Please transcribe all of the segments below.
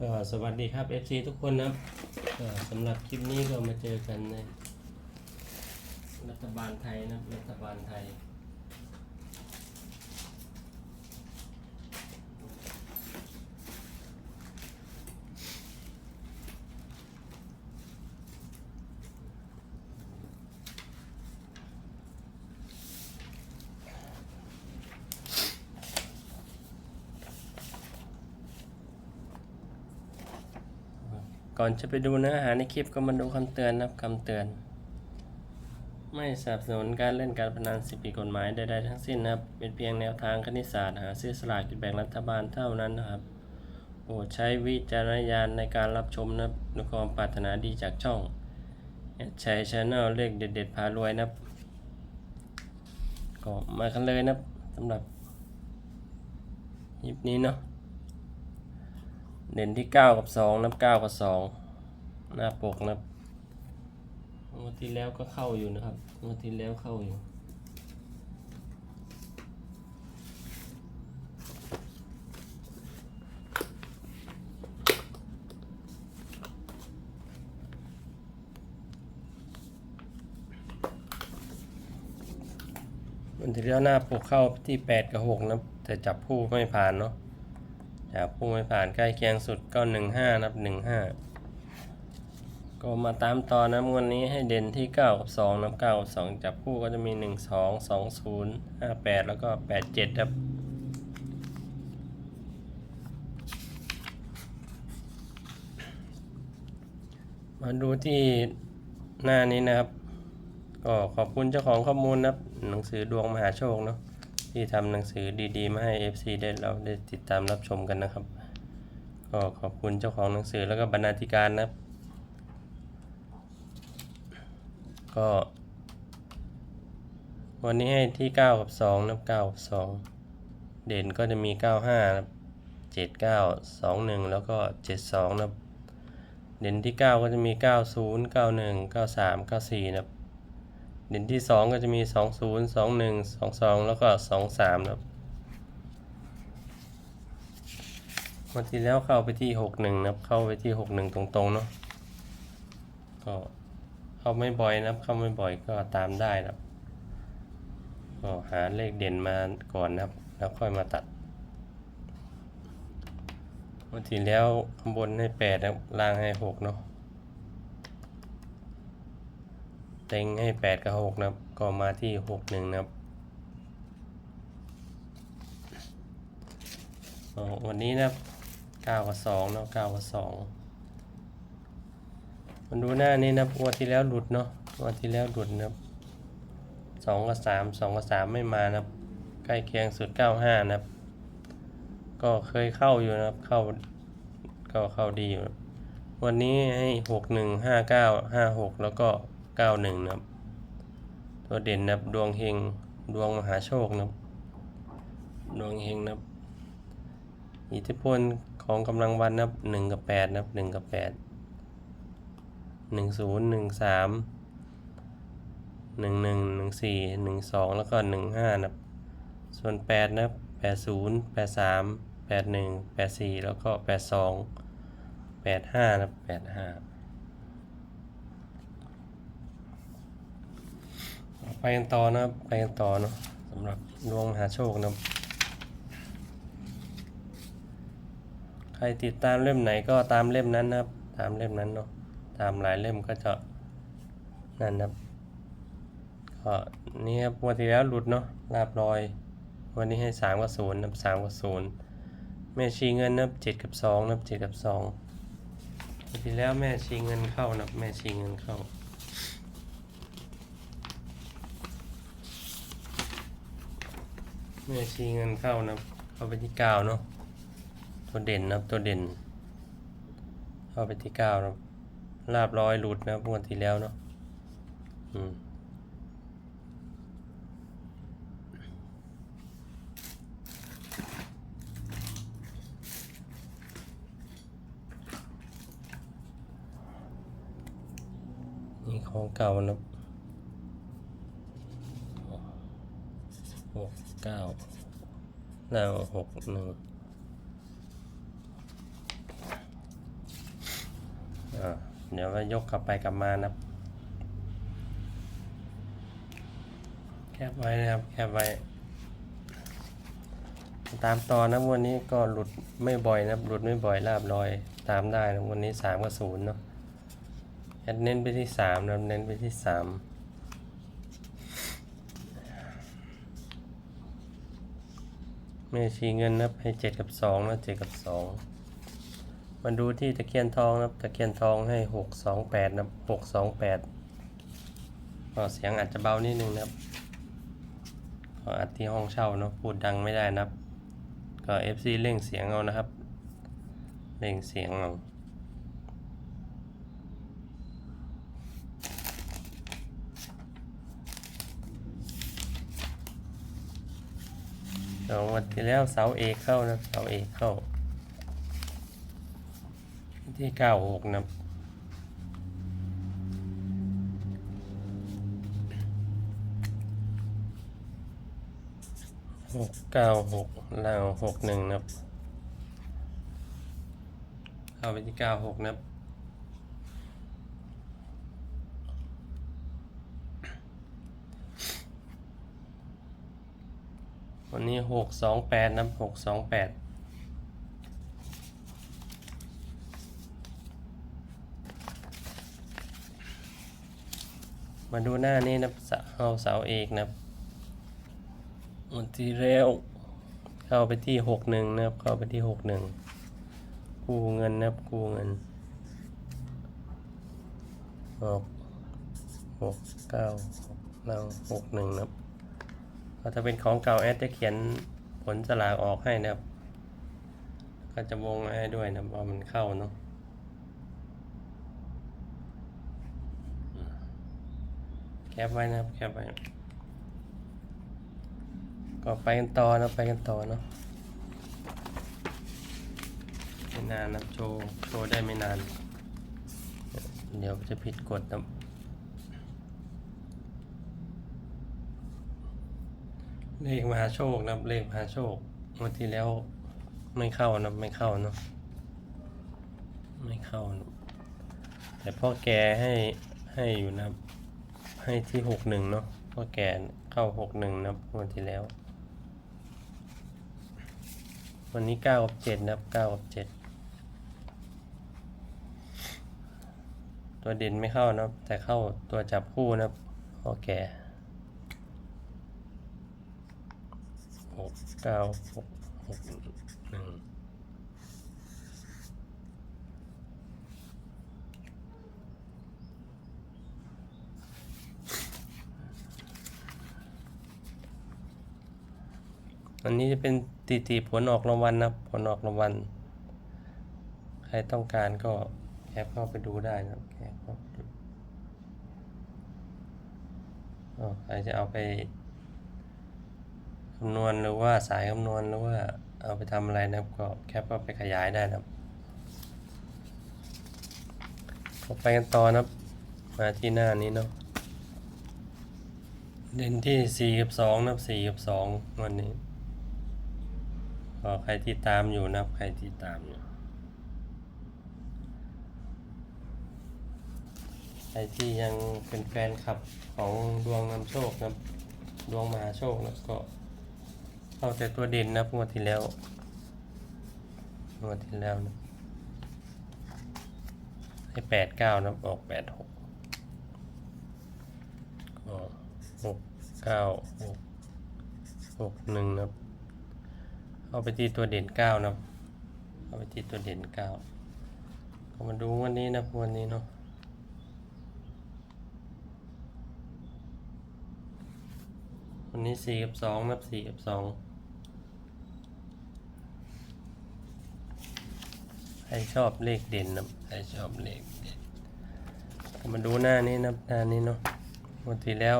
ก็สวัสดีครับ FC ทุกคนนะสำหรับคลิปนี้เรามาเจอกันในรัฐบาลไทยนะรัฐบาลไทย ก่ อนจะไปดูเนื้อหาในคลิปก็มาดูคำเตือนนะครับคำเตือน ไม่สนับสนุนการเล่นการพนันสิบปีกฎหมายใดๆทั้งสิ้นนะครับ เป็นเพียงแนวทางคณิตศาสตร์หาซื้อสลากกินแบ่งรัฐบาลเท่านั้นนะครับโปรดใช้วิจารณญาณในการรับชมนะครับด้วยความปรารถนาดีจากช่องใช้ชแนลเลขเด็ดๆพารวยนะครับก็มากันเลยนะครับสำหรับคลิปนี้เนาะ เด่นที่9กับ2นับ9กับ2หน้าปกนะครับงวดที่แล้วก็เข้าอยู่นะครับงวดที่แล้วเข้าอยู่วันที่แล้วหน้าปกเข้าที่ 8 กับ 6 นะ แต่จับคู่ไม่ผ่านเนาะ จากผู้ไม่ผ่านใกล้เคียงสุดก็หนึ่งห้านับหนึ่งห้าก็มาตามต่อนะวันนี้ให้เด่นที่เก้ากับสองนับเก้ากับสองจับคู่ก็จะมีหนึ่งสองสองศูนย์ห้าแปดแล้วก็แปดเจ็ดครับมาดูที่หน้านี้นะครับก็ขอบคุณเจ้าของข้อมูลนะครับหนังสือดวงมหาโชคเนาะ ที่ทำหนังสือดีๆ มาให้ FC ได้เราได้ติดตามรับชมกันนะครับ ก็ขอบคุณเจ้าของหนังสือแล้วก็บรรณาธิการนะครับ ก็ วันนี้ให้ที่ 9 กับ2นะครับ9กับ2 เด่นก็จะมี 95นะครับ79 21 แล้วก็ 72 นะครับ เด่นที่ 9 ก็จะมี 90 91 93 94 นะครับเด่นที่ 2 ก็จะมี 20 21 22 แล้วก็ 23ครับวันที่แล้วเข้าไปที่ 61นะครับ เข้าไปที่ 61 ตรงๆเนาะก็เข้าไม่บ่อยนะครับเข้าไม่บ่อยก็ตามได้นะครับก็หาเลขเด่นมาก่อนนะครับ แล้วค่อยมาตัดวันที่แล้วข้างบนให้8นะครับล่างให้ 6 เนาะ เต็งให้ 8 กับ 6 นะครับ ก็มาที่ 6 1 นะครับอ๋อวันนี้นะครับ 9 กับ 2 เนาะ 9 กับ 2 มันดูหน้านี้นะครับวันที่แล้วหลุดเนาะวันที่แล้วหลุดนะครับ 2 กับ 3 2 กับ 3 ไม่มานะครับ ใกล้เคียงสุด 95 นะครับ ก็เคยเข้าอยู่นะครับ เข้า ก็เข้าดีอยู่นะครับวันนี้ให้ 6 1 5 9 5 6 แล้วก็ 91นะครับ ตัวเด่นนะครับดวงเฮงดวงมหาโชคนะครับ ดวงเฮงนะครับ อิทธิพลของกำลังวันนะครับ1กับ8นะครับ1กับ8 10 13 11 14 12 แล้วก็ 15 นะครับ ส่วน 8 นะครับ 80 83 81 84 แล้วก็ 82 85 นะครับ 85 ไปกันต่อนะครับ ไปกันต่อเนาะสำหรับดวงหาโชคนะใครติดตามเล่มไหนก็ตามเล่มนั้นนะครับ ตามเล่มนั้นเนาะตามหลายเล่มก็จะนั่นนะครับก็นี่ครับวันที่แล้วหลุดเนาะลาบลอย วันนี้ให้สามกับศูนย์นับสามกับศูนย์แม่ชีเงินนับเจ็ดกับสองนับเจ็ดกับสองวันที่แล้วแม่ชีเงินเข้านับแม่ชีเงินเข้า แม่ชีเงินเข้านะเข้าไปที่เก้าเนาะตัวเด่นนะครับตัวเด่น เข้าไปที่เก้านะลาบร้อยหลุดนะครับงวันที่แล้วเนาะอืมนี่ของเก่านะหก เก้าแล้วหกหนึ่งเดี๋ยวว่ายกกลับไปกลับมานะแคบไว้นะครับแคบไว้ ตามต่อนะวันนี้ก็หลุดไม่บ่อยนะหลุดไม่บ่อยลาบลอย ตามได้นะวันนี้สามกับศูนย์เนาะเน้นไปที่สามนะเน้นไปที่สาม ม่ชีเงินนะครับให้เจ็ดกับสองนะเจ็ดกับสองมาดูที่ตะเคียนทองนะตะเคียนทองให้หกสองแปดนะหกสองแปดก็เสียงอาจจะเบานิดนึงนะครับก็อัดที่ห้องเช่าเนาะพูดดังไม่ได้นะครับ ก็ FC เร่งเสียงเอานะครับ เร่งเสียงเอา สองวันที่แล้วเสาเอกเข้านะเสาเอกเข้า ที่เก้าหกนะหกเก้าหกล่าหกหนึ่งนะเข้าไปที่เก้าหกนะครับ วันนี้หกสองแปดนะหกสองแปดมาดูหน้านี้นะเสาเอาเสาเอกนะครับวันที่แล้วเข้าไปที่หกหนึ่งนะครับ เข้าไปที่หกหนึ่งกู้เงินนะครับกู้เงินหกหกเก้าหกเราหกหนึ่งนะครับ ก็ถ้าเป็นของเก่าแอดจะเขียนผลสลากออกให้นะครับ ก็จะวงให้ด้วยนะว่ามันเข้าเนาะแคปไว้นะครับแคปไว้ก็ไปกันต่อนะไปกันต่อเนาะไม่นานนะโชว์โชว์ได้ไม่นาน เดี๋ยวจะผิดกฎนะ เลขมหาโชคนะครับเลขมหาโชคงวันที่แล้วไม่เข้านะไม่เข้าเนาะไม่เข้านะแต่พ่อแกให้ให้อยู่นะครับ ให้ที่หกหนึ่งเนาะพราะแกเข้าหกหนึ่งนะครับวันที่แล้ว วันนี้เก้ากับเจ็ดนะครับเก้ากับเจ็ดตัวเด่นไม่เข้านะครับ แต่เข้าตัวจับคู่นะครับพราะแก หกเก้าหกหกหนึ่งอันนี้จะเป็นตีตีผลออกรางวัลนะผลออกรางวัลใครต้องการก็แคปเข้าไปดูได้นะแคปเข้าไปดูอ๋อใครจะเอาไป คำนวณหรือว่าสายคำนวณหรือว่าเอาไปทำอะไรนะครับก็แคปเข้าไปขยายได้นะครับไปกันต่อนะครับ มาที่หน้านี้เนาะเด่นที่สี่กับสองนะครับสี่กับสองวันนี้ก็ใครที่ตามอยู่นะครับ ใครที่ตามอยู่ ใครที่ยังเป็นแฟนคลับของดวงนำโชคนะครับ ดวงมหาโชคนะก็ เอาแต่ตัวเด่นนะครับงวดที่แล้วงวดที่แล้วนะให้แปดเก้านับออกแปดหกก็หกเก้าหกหกหนึ่งนะเอาไปที่ตัวเด่นเก้านับเอาไปที่ตัวเด่นเก้าก็มาดูวันนี้นะวันนี้เนาะวันนี้สี่กับสองนับสี่กับสอง ใครชอบเลขเด่นนะใครชอบเลขเด่นมาดูหน้านี้นะหน้านี้เนาะวันที่แล้ว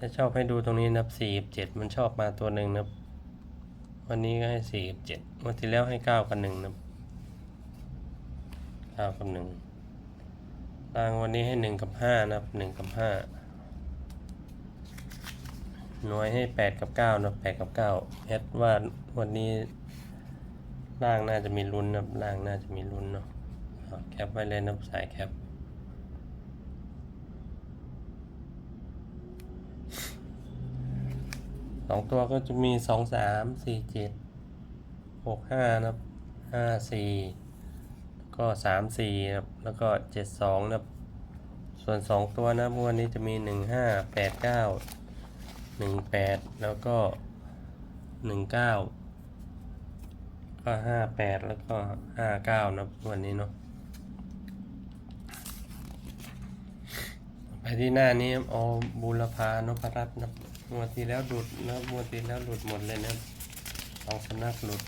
จะชอบให้ดูตรงนี้นับสี่กับเจ็ดมันชอบมาตัวหนึ่งนะวันนี้ก็ให้สี่กับเจ็ดวันที่แล้วให้เก้ากับหนึ่งนะเก้ากับหนึ่งรางวันนี้ให้หนึ่งกับห้านับหนึ่งกับห้าหน่วยให้แปดกับเก้านะแปดกับเก้าแอดว่าวันนี้ ล่างน่าจะมีลุ้นนะล่างน่าจะมีลุ้นเนาะแคปไว้เลยนะสายแคปสองตัวก็จะมีสองสามสี่เจ็ดหกห้านะครับห้าสี่ก็สามสี่นะครับแล้วก็เจ็ดสองนะครับ ส่วนสองตัวนะบัวันนี้จะมีหนึ่งห้าแปดเก้าหนึ่งแปดแล้วก็หนึ่งเก้า ก็ห้าแปดแล้วก็ห้าเก้านะวันนี้เนาะไปที่หน้านี้เอาบูรพานพรัตน์นะครับงวดที่แล้วหลุดนะครับงวดที่แล้วหลุดหมดเลยนะสองสำนักหลุด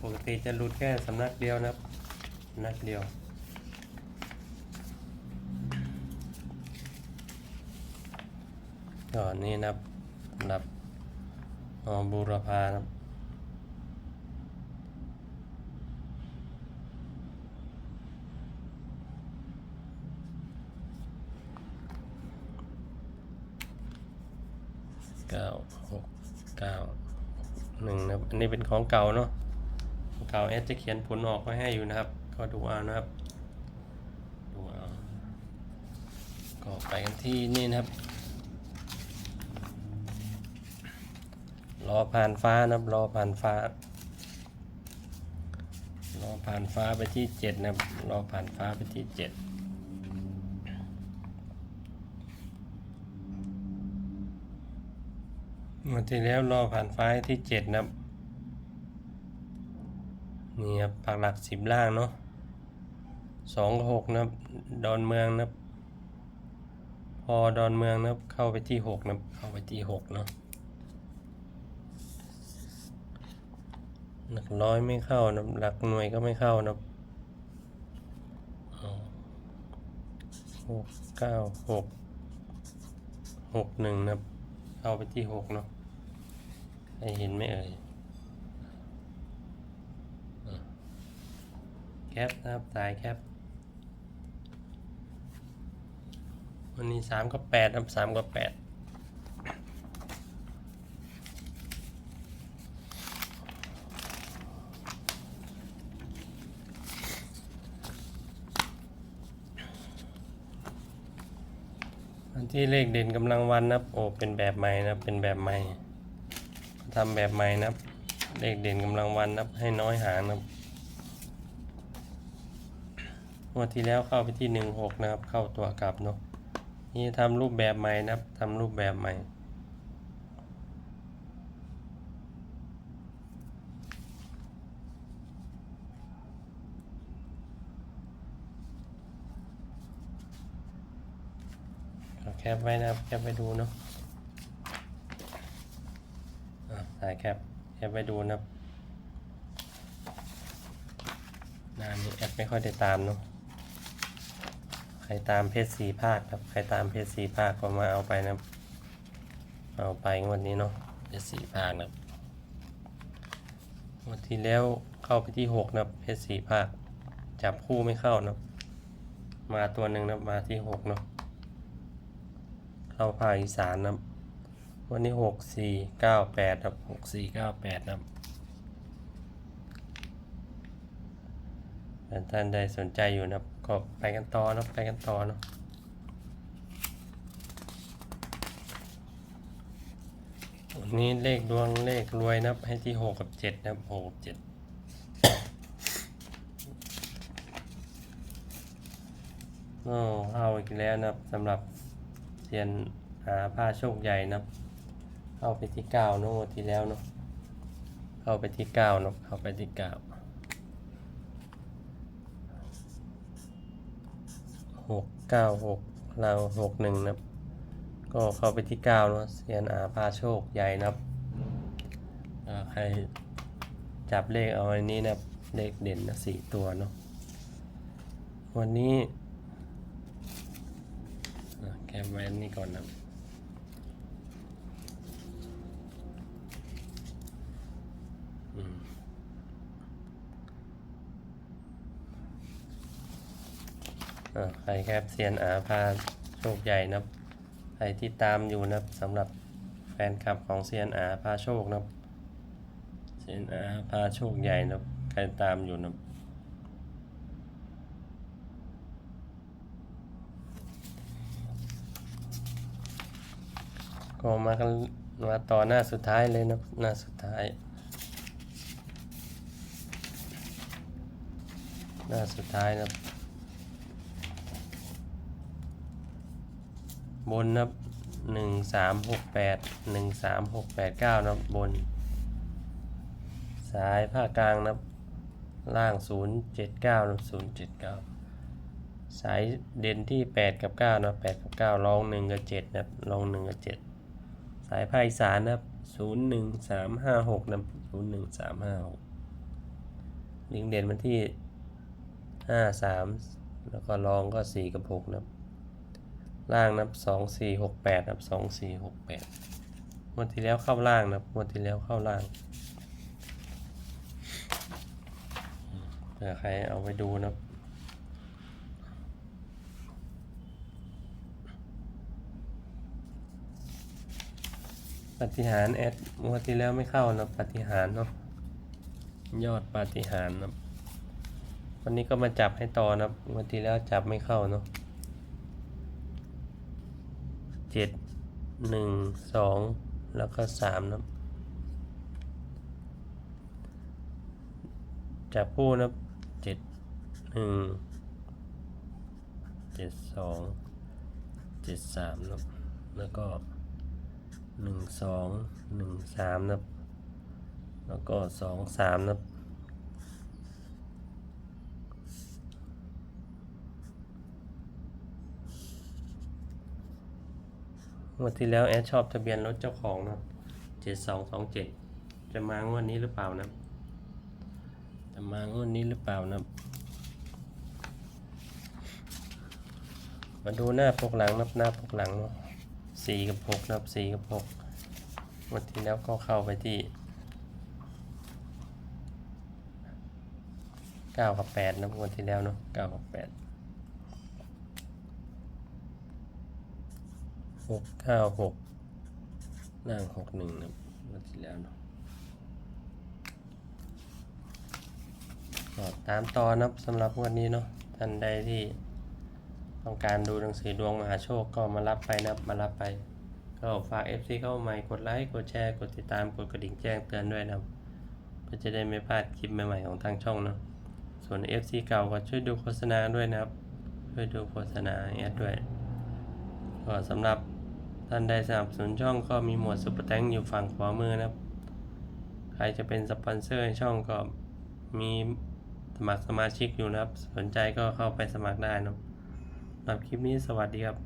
ปกติจะหลุดแค่สำนักเดียวนะสำนักเดียวก็นี่นะรับสำบอ๋อบูรพานะครับเก้าหกเก้า หนึ่งนะครับ อันนี้เป็นของเก่าเนาะเก่าแอดจะเขียนผลออกไว้ให้อยู่นะครับ ก็ดูเอานะครับ ดูเอาก็ไปกันที่นี่นะครับรอผ่านฟ้านะครับรอผ่านฟ้ารอผ่านฟ้าไปที่เจ็ดนะครับรอผ่านฟ้าไปที่เจ็ด มื่อที่แล้วรอผ่านไฟที่เจ็ดนะครับนี่ครับปากหลักสิบล่างเนาะสองหกนะครับ ดอนเมืองนะครับ พอดอนเมืองนะครับ เข้าไปที่หกนะครับ เข้าไปที่หกเนาะหลักร้อยไม่เข้านะหลักหน่วยก็ไม่เข้านะหกเก้าหกหกหนึ่งนะเข้าไปที่หกเนาะ ให้เห็นไหมเอ่ยแคปนะครับสายแคปวันนี้สามกับแปดนะครับสามกับแปดอันที่เลขเด่นกำลังวันนะครับโอ้เป็นแบบใหม่นะเป็นแบบใหม่ ทำแบบใหม่นะครับ เลขเด่นกำลังวันนับให้น้อยหางนะครับงวดที่แล้วเข้าไปที่หนึ่งหกนะครับ เข้าตัวกลับเนาะนี่ทำรูปแบบใหม่นะครับทำรูปแบบใหม่แคปไว้นะครับแคปไว้ดูเนาะอะสาย แคปแคปไว้ดูนะนานี้แอปไม่ค่อยได้ตามเนาะใครตามเพจสีภาคครับ ใครตามเพจสีภาคก็มาเอาไปนะเอาไปงวันนี้เนาะเพจสีภาคนะครับงวันที่แล้วเข้าไปที่หกนะเพจสีภาค จับคู่ไม่เข้านะมาตัวหนึ่งนะมาที่หกเนาะเข้าภาคอีสานนะ วันนี้หกสี่เก้าแปดครับหกสี่เก้าแปดนะครับถ้าท่านใดสนใจอยู่นะครับ ก็ไปกันต่อเนาะไปกันต่อเนาะวันนี้เลขดวงเลขรวยนะครับ ให้ที่หกกับเจ็ดนะครับหกกับเจ็ดโอ้เอาอีกแล้วนะครับสำหรับเซียนหาผ้าโชคใหญ่นะครับ เข้าไปที่เก้าเนอะที่แล้วเนาะเข้าไปที่เก้าเนาะเข้าไปที่เก้าหกเก้าหกเราหกหนึ่งนับก็เข้าไปที่เก้าเนาะเซียนอาผ้าโชคใหญ่นะครับใครจับเลขเอาอันนี้นับเลขเด่นนะสี่ตัวเนาะวันนี้แคปไว้นี่ก่อนนะ ใครครับเซียนอาพาโชคใหญ่นะใครที่ตามอยู่นะสำหรับแฟนคลับของเซียนอาพาโชคนะเซียนอาพาโชคใหญ่นะใครตามอยู่นะครัก็มากันมาต่อหน้าสุดท้ายเลยนะหน้าสุดท้าย หน้าสุดท้ายนะ บนนะครับหนึ่งสามหกแปดหนึ่งสามหกแปดเก้านะครับบน สายภาคกลางนะครับ ล่างศูนย์เจ็ดเก้านะครับศูนย์เจ็ดเก้าสายเด่นที่แปดกับเก้านับแปดกับเก้ารองหนึ่งกับเจ็ดนะครับรองหนึ่งกับเจ็ดสายภาคอีสานนะครับศูนย์หนึ่งสามห้าหกนับศูนย์หนึ่งสามห้าหกลิงเด่นมันที่ห้าสามแล้วก็รองก็สี่กับหกนะครับ ล่างนับสองสี่หกแปดนับสองสี่หกแปดงวดที่แล้วเข้าล่างนับงวดที่แล้วเข้าล่างเผื่อใครเอาไปดูนะปฏิหารแอดงวดที่แล้วไม่เข้านะปฏิหารเนาะยอดปฏิหารนะวันนี้ก็มาจับให้ต่อนะครับงวดที่แล้วจับไม่เข้าเนาะ เจ็ดหนึ่งสองแล้วก็สามนะจับคู่นะเจ็ดหนึ่งเจ็ดสองเจ็ดสามนะแล้วก็หนึ่งสองหนึ่งสามนะแล้วก็สองสามนะ งวดที่แล้วแอดชอบทะเบียนรถเจ้าของนะเจ็ดสองสองเจ็ดจะมางวดนี้หรือเปล่านะจะมางวดนี้หรือเปล่านะมาดูหน้าปกหลังนับหน้าปกหลังเนาะสี่กับหกนับสี่กับหกวันที่แล้วก็เข้าไปที่เก้ากับแปดนะวันที่แล้วเนาะเก้ากับแปด หกเก้าหกล่างหกหนึ่งนะวันที่แล้วเนาะก็ตามต่อนับสำหรับวันนี้เนาะท่านใดที่ต้องการดูหนังสือดวงมหาโชคก็มารับไปนะมารับไปก็ฝาก FC เข้ามาใหม่กดไลค์กดแชร์กดติดตามกดกระดิ่งแจ้งเตือนด้วยนะเพื่อจะได้ไม่พลาดคลิปใหม่ๆของทางช่องเนาะส่วน FC เก่าก็ช่วยดูโฆษณาด้วยนะครับช่วยดูโฆษณาแอดด้วยก็สำหรับ ท่านใดสนับสนุนช่องก็มีหมวดซุปเปอร์แตงอยู่ฝั่งขวามือนะครับ ใครจะเป็นสปอนเซอร์ช่องก็มีสมัครสมาชิกอยู่นะครับ สนใจก็เข้าไปสมัครได้นะครับสำหรับคลิปนี้สวัสดีครับ